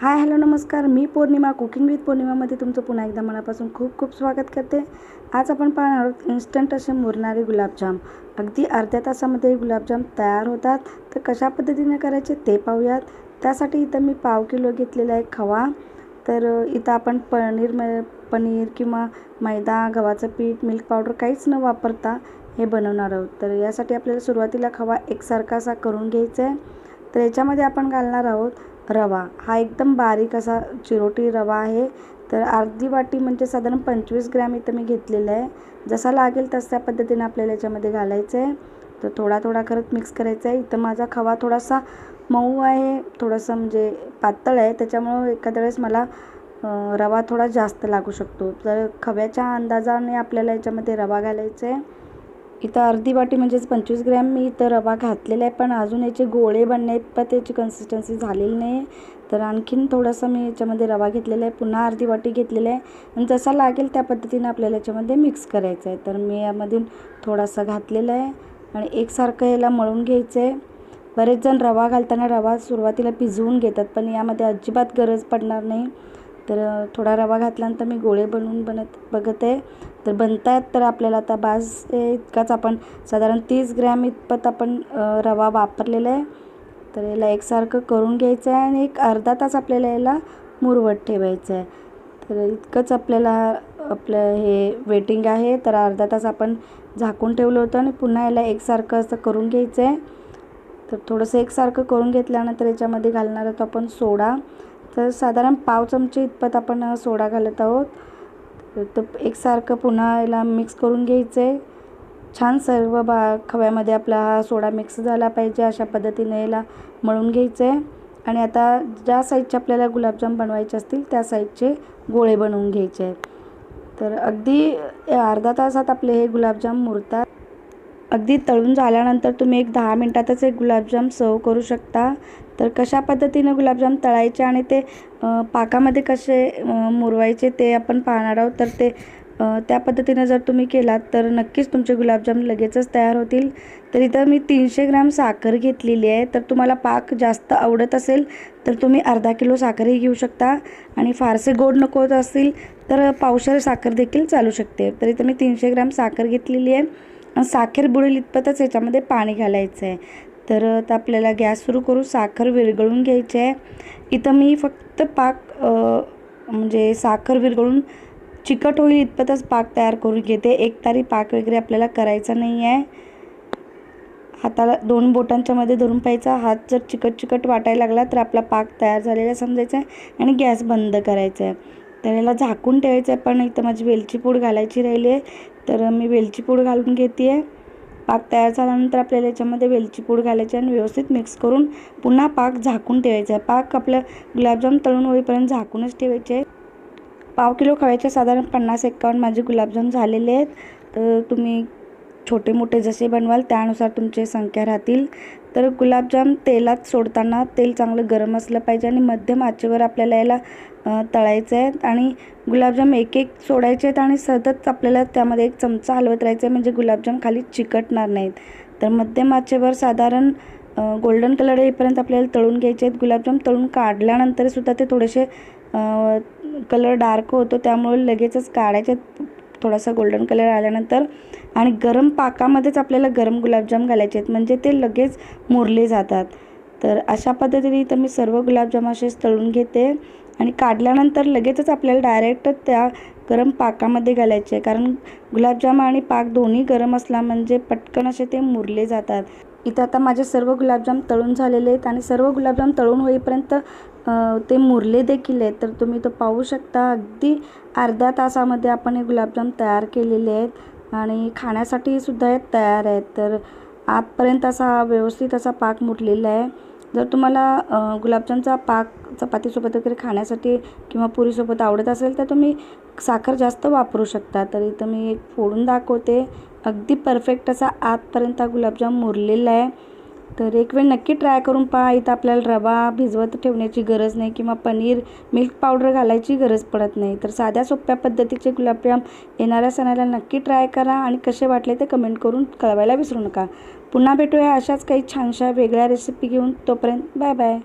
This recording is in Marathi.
हाय हॅलो नमस्कार. मी पौर्णिमा कुकिंग विथ पौर्णिमामध्ये तुमचं पुन्हा एकदा मनापासून खूप खूप स्वागत करते. आज आपण पाहणार आहोत इन्स्टंट असे मुरणारे गुलाबजाम. अगदी अर्ध्या तासामध्ये गुलाबजाम तयार होतात. तर कशा पद्धतीने करायचे ते पाहूयात. त्यासाठी इथं मी पाव किलो घेतलेला आहे खवा. तर इथं आपण पनीर म पनीर किंवा मैदा गव्हाचं पीठ मिल्क पावडर काहीच न वापरता हे बनवणार आहोत. तर यासाठी आपल्याला सुरुवातीला खवा एकसारखा असा करून घ्यायचा आहे. तर याच्यामध्ये आपण घालणार आहोत रवा. हा एकदम बारीक असा चिरोटी रवा आहे. तर अर्धी वाटी म्हणजे साधारण पंचवीस ग्रॅम इथं मी घेतलेलं आहे. जसा लागेल तशा पद्धतीने आपल्याला याच्यामध्ये घालायचं आहे तर थोडा थोडा करत मिक्स करायचा आहे. इथं माझा खवा थोडासा मऊ आहे. थोडंसं म्हणजे पातळ आहे. त्याच्यामुळं एखाद्या वेळेस मला रवा थोडा जास्त लागू शकतो. तर खव्याच्या अंदाजाने आपल्याला याच्यामध्ये रवा घालायचा आहे इथं अर्धी वाटी म्हणजेच पंचवीस ग्रॅम मी इथं रवा घातलेला आहे पण अजून याचे गोळे बनणे पण त्याची कन्सिस्टन्सी झालेली नाही तर आणखीन थोडासा मी याच्यामध्ये रवा घेतलेला आहे पुन्हा अर्धी वाटी घेतलेला आहे. आणि जसा लागेल त्या पद्धतीनं आपल्याला याच्यामध्ये मिक्स करायचं आहे. तर मी यामधून थोडासा घातलेला आहे आणि एकसारखं याला मळून घ्यायचं आहे. बरेच जण रवा घालताना रवा सुरुवातीला भिजवून घेतात पण यामध्ये अजिबात गरज पडणार नाही. तर थोडा रवा घातल्यानंतर मी गोळे बनवून बनत बघत आहे. तर बनतायत तर आपल्याला आता बाज इतकाच आपण साधारण तीस ग्रॅम इतपत आपण रवा वापरलेला आहे. तर याला एकसारखं करून घ्यायचं आहे आणि एक अर्धा तास आपल्याला याला मुरवत ठेवायचं आहे. तर इतकंच आपल्याला आपलं हे वेटिंग आहे. तर अर्धा तास आपण झाकून ठेवलं होतं आणि पुन्हा याला एकसारखं असं करून घ्यायचं आहे. तर थोडंसं एकसारखं करून घेतल्यानंतर याच्यामध्ये घालणार आहोत आपण सोडा. तर साधारण पाव चमचे इतपत आपण सोडा घालत आहोत. तर एकसारखं पुन्हा याला मिक्स करून घ्यायचं आहे छान सर्व बा खव्यामध्ये आपला हा सोडा मिक्स झाला पाहिजे अशा पद्धतीने याला मळून घ्यायचं आहे आणि आता ज्या साईजचे आपल्याला गुलाबजाम बनवायचे असतील त्या साईजचे गोळे बनवून घ्यायचे आहेत. तर अगदी अर्धा तासात आपले हे गुलाबजाम मुरतात. अगदी तळून झाल्यानंतर तुम्ही एक दहा मिनटातच एक गुलाबजाम सर्व करू शकता. तर कशा पद्धतीनं गुलाबजाम तळायचे आणि ते पाकामध्ये कसे मुरवायचे ते आपण पाहणार आहोत. तर ते त्या पद्धतीनं जर तुम्ही केलात तर नक्कीच तुमचे गुलाबजाम लगेचच तयार होतील. तर इथं मी तीनशे ग्रॅम साखर घेतलेली आहे. तर तुम्हाला पाक जास्त आवडत असेल तर तुम्ही अर्धा किलो साखरही घेऊ शकता. आणि फारसे गोड नको होत असतील तर पावशर साखर देखील चालू शकते. तर इथं मी तीनशे ग्रॅम साखर घेतलेली आहे. साखर बुडेल इतपतच याच्यामध्ये पाणी घालायचं आहे. तर आता आपल्याला गॅस सुरू करू साखर विरघळून घ्यायची आहे. इथं मी फक्त पाक म्हणजे साखर विरघळून चिकट होईल इतपतच पाक तयार करून घेते. एक तारी पाक वगैरे आपल्याला करायचा नाही आहे. हाताला दोन बोटांच्या मध्ये धरून पाहायचा. हात जर चिकट चिकट वाटायला लागला तर आपला पाक तयार झालेला समजायचा आहे आणि गॅस बंद करायचा आहे. तर याला झाकून ठेवायचं आहे पण इथं माझी वेलची पूड घालायची राहिली आहे. तर मी वेलची पूड घालून घेते आहे पाक तयार झाल्यानंतर आपल्याला याच्यामध्ये वेलची पूड घालायची आणि व्यवस्थित मिक्स करून पुन्हा पाक झाकून ठेवायचा आहे पाक आपलं गुलाबजाम तळून होईपर्यंत झाकूनच ठेवायचे आहे. पाव किलो खव्याचे साधारण पन्नास एक्कावन्न माझे गुलाबजाम झालेले आहेत. तर तुम्ही छोटे मोठे जसे बनवाल त्यानुसार तुमचे संख्या राहतील. तर गुलाबजाम तेलात सोडताना तेल चांगलं गरम असलं पाहिजे आणि मध्यम आचेवर आपल्याला याला तळायचं आहे. आणि गुलाबजाम एक एक सोडायचे आहेत आणि सतत आपल्याला त्यामध्ये एक चमचा हलवत राहायचं आहे म्हणजे गुलाबजाम खाली चिकटणार नाहीत. तर मध्यम आचेवर साधारण गोल्डन कलर येईपर्यंत आपल्याला तळून घ्यायचे आहेत. गुलाबजाम तळून काढल्यानंतर सुद्धा ते थोडेसे कलर डार्क होतो त्यामुळे लगेचच काढायचे थोडासा गोल्डन कलर आल्यानंतर आणि गरम पाकामध्येच आपल्याला गरम गुलाबजाम घालायचे आहेत. म्हणजे ते लगेच मुरले जातात. तर अशा पद्धतीने तर मी सर्व गुलाबजाम असेच तळून घेते. आणि काढल्यानंतर लगेचच आपल्याला डायरेक्ट त्या गरम पाकामध्ये घालायचे आहे. कारण गुलाबजाम आणि पाक दोन्ही गरम असला म्हणजे पटकन असे ते मुरले जातात. इथं आता माझे सर्व गुलाबजाम तळून झालेले आहेत. आणि सर्व गुलाबजाम तळून होईपर्यंत ते मुरले देखील आहेत. तर तुम्ही तो पाहू शकता अगदी अर्ध्या तासामध्ये आपण हे गुलाबजाम तयार केलेले आहेत आणि खाण्यासाठी सुद्धा हे तयार आहेत. तर आतपर्यंत असा व्यवस्थित असा पाक मुरलेला आहे. जर तुम्हाला गुलाबजामचा पाक चपातीसोबत वगैरे खाण्यासाठी किंवा पुरीसोबत आवडत असेल तर तुम्ही साखर जास्त वापरू शकता. तर इथं मी एक फोडून दाखवते. अगदी परफेक्ट असा आतपर्यंत हा गुलाबजाम मुरलेला आहे. तर एक वेळ नक्की ट्राय करून पहा. इथं आपल्याला रवा भिजवत ठेवण्याची गरज नाही किंवा पनीर मिल्क पावडर घालायची गरज पडत नाही. तर साध्या सोप्या पद्धतीचे गुलाबजाम येणाऱ्या सणाला नक्की ट्राय करा आणि कसे वाटले ते कमेंट करून कळवायला विसरू नका. पुन्हा भेटूया अशाच काही छानशा वेगळ्या रेसिपी घेऊन. तोपर्यंत बाय बाय